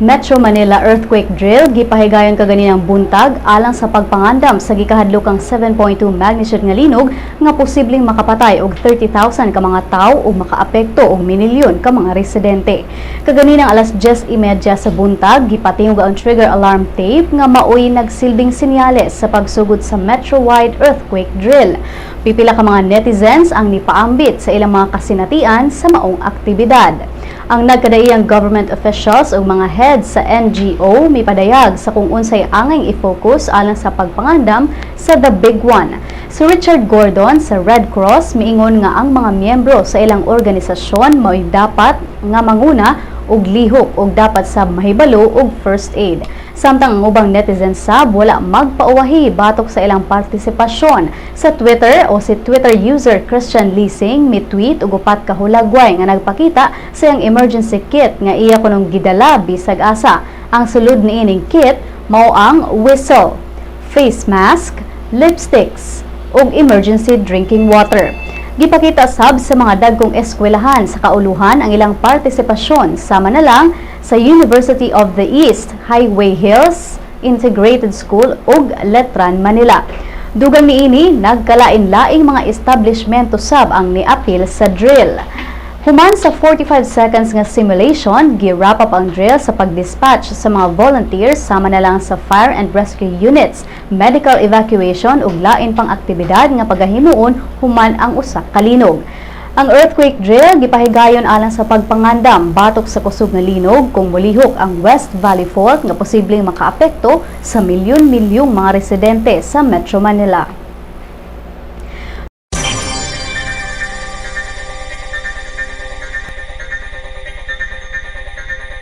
Metro Manila earthquake drill gipahigayon kaganinang buntag alang sa pagpangandam sa gikahadlokang 7.2 magnitude nga linog nga posibleng makapatay og 30,000 ka mga tawo o makaapekto og minilyon ka mga residente. Kaganinang alas 10:30 sa buntag gipatingog ang trigger alarm tape nga maoy nagsilbing senyales sa pagsugod sa Metro-wide earthquake drill. Pipila ka mga netizens ang nipaambit sa ilang mga kasinatian sa maong aktibidad. Ang nagkadaiyang government officials o mga heads sa NGO may padayag sa kung unsay angay i-focus alang sa pagpangandam sa The Big One. Si Richard Gordon sa Red Cross miingon nga ang mga miyembro sa ilang organisasyon mo'y dapat nga manguna og lihok og dapat sa mahibalo og first aid. Samtang ang ubang netizens sab wala magpauwahi batok sa ilang partisipasyon. Sa Twitter o si Twitter user Christian Leasing mi-tweet og upat ka hulagway nga nagpakita sa iyang emergency kit nga iya kunong gidala bisag asa. Ang sulod ni ining kit mao ang whistle, face mask, lipsticks ug emergency drinking water. Gipakita sab sa mga dagkong eskwelahan sa kauluhan ang ilang partisipasyon sama na lang sa University of the East, Highway Hills, Integrated School ug Letran, Manila. Dugang niini nagkalain-laing mga establishmento sab ang niapil sa drill. Human sa 45 seconds nga simulation, gi-wrap up ang drill sa pag-dispatch sa mga volunteers sama na lang sa fire and rescue units, medical evacuation ug lain pang aktibidad nga pagahimuon human ang usa ka linog. Ang earthquake drill gipahigayon alang sa pagpangandam batok sa kusog nga linog kung molihok ang West Valley Fault nga posibleng makaapekto sa milyon-milyong mga residente sa Metro Manila.